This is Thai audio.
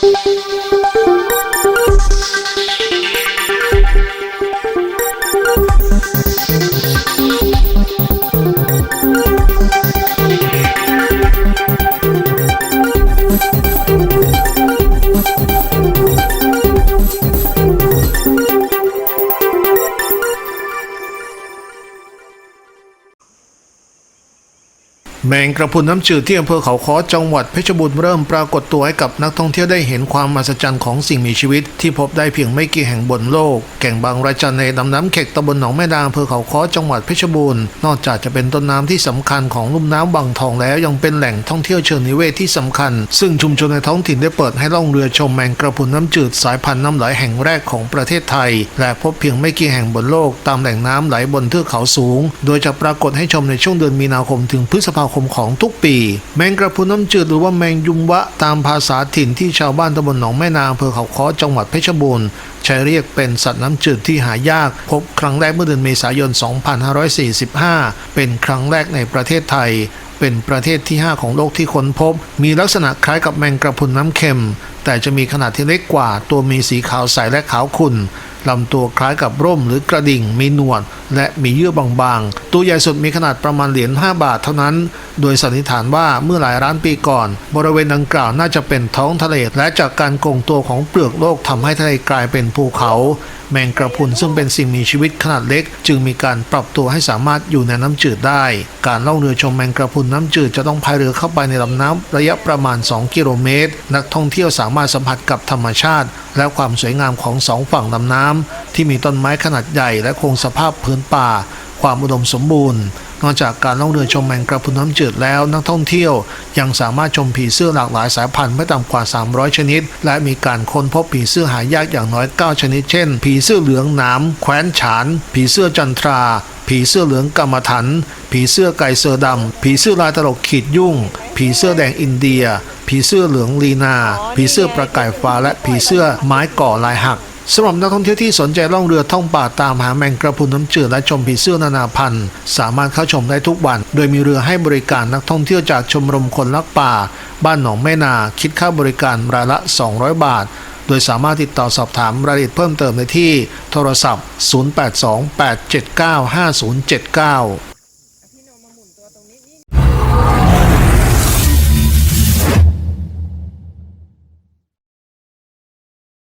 Thank you. แมงกระพุนน้ำจืดที่อำเภอเขาค้อจังหวัดเพชรบูรณ์เริ่มปรากฏตัวให้กับนักท่องเที่ยวได้เห็นความมหัศจรรย์ของสิ่งมีชีวิต ที่พบได้เพียงไม่กี่แห่งบนโลก แก่งบางระจันในลำน้ำเข็กตำบลหนองแม่ดาอำเภอเขาค้อจังหวัดเพชรบูรณ์นอกจากจะเป็นต้นน้ำที่สำคัญของลุ่มน้ำบางทองแล้วยังเป็นแหล่งท่องเที่ยวเชิงนิเวศที่สำคัญ ซึ่งชุมชนในท้องถิ่นได้เปิดให้ล่องเรือชมแมงกระพุนน้ำจืดสายพันธุ์น้ำไหลแห่งแรกของประเทศไทย และพบเพียงไม่กี่แห่งบนโลก ตามแหล่งน้ำไหลบนเทือกเขาสูง โดยจะปรากฏให้ชมในช่วงเดือนมีนาคมถึงพฤษภาคมของทุกปี แมงกระพุนน้ำจืดหรือว่าแมงยุมวะตามภาษาถิ่นที่ชาวบ้านตำบลหนองแม่นางอำเภอเขาค้อจังหวัดเพชรบูรณ์ใช้เรียกเป็นสัตว์น้ำจืดที่หายาก พบครั้งแรกเมื่อเดือนเมษายน 2545 เป็นครั้งแรกในประเทศไทยเป็นประเทศที่ 5 ของโลกที่ค้นพบ มีลักษณะคล้ายกับแมงกระพุนน้ำเค็ม แต่จะมีขนาดที่เล็กกว่า ตัวมีสีขาวใสและขาวขุ่น ลำตัวคล้ายกับร่มหรือกระดิ่ง มีหนวด และมีเยื่อบางๆ ตัวใหญ่สุดมีขนาดประมาณเหรียญ 5 บาทเท่านั้น โดยสันนิษฐานว่าเมื่อหลายล้านปีก่อน บริเวณดังกล่าวน่าจะเป็นท้องทะเล และจากการโกงตัวของเปลือกโลกทำให้ทะเลกลายเป็นภูเขา แมงกระพุนซึ่งเป็นสิ่งมีชีวิตขนาดเล็ก จึงมีการปรับตัวให้สามารถอยู่ในน้ำจืดได้ การล่องเรือชมแมงกระพุนน้ำจืดจะต้องพายเรือเข้าไปในลำน้ำระยะประมาณ 2 กิโลเมตร นักท่องเที่ยวสามารถสัมผัสกับธรรมชาติ และความสวยงามของสองฝั่งลำน้ำที่มีต้นไม้ขนาดใหญ่และคงสภาพพื้นป่า ความอุดมสมบูรณ์ นอกจากการล่องเรือชมแมงกระพุนน้ำจืดแล้วนักท่องเที่ยว ยังสามารถชมผีเสื้อหลากหลายสายพันธุ์ไม่ต่ำกว่า 300 ชนิด และมีการค้นพบผีเสื้อหายากอย่างน้อย 9 ชนิด เช่น ผีเสื้อเหลืองหนามแคว้นฉาน ผีเสื้อจันทราผีเสื้อเหลืองกรรมฐานผีเสื้อไก่เสือดำ ผีเสื้อลายตลกขีดยุ่ง ผีเสื้อแดงอินเดีย ผีเสื้อเหลืองลีนา ผีเสื้อประกายฟ้าและผีเสื้อไม้ก่อลายหัก สำหรับนักท่องเที่ยวที่สนใจล่องเรือท่องป่าตามหาแมงกระพุนน้ำจืดและชมผีเสื้อนานาพันธุ์ สามารถเข้าชมได้ทุกวัน โดยมีเรือให้บริการนักท่องเที่ยวจากชมรมคนรักป่า บ้านหนองแม่นา คิดค่าบริการรายละ 200 บาท โดยสามารถติดต่อสอบถามรายละเอียดเพิ่มเติมได้ที่โทรศัพท์ 0828795079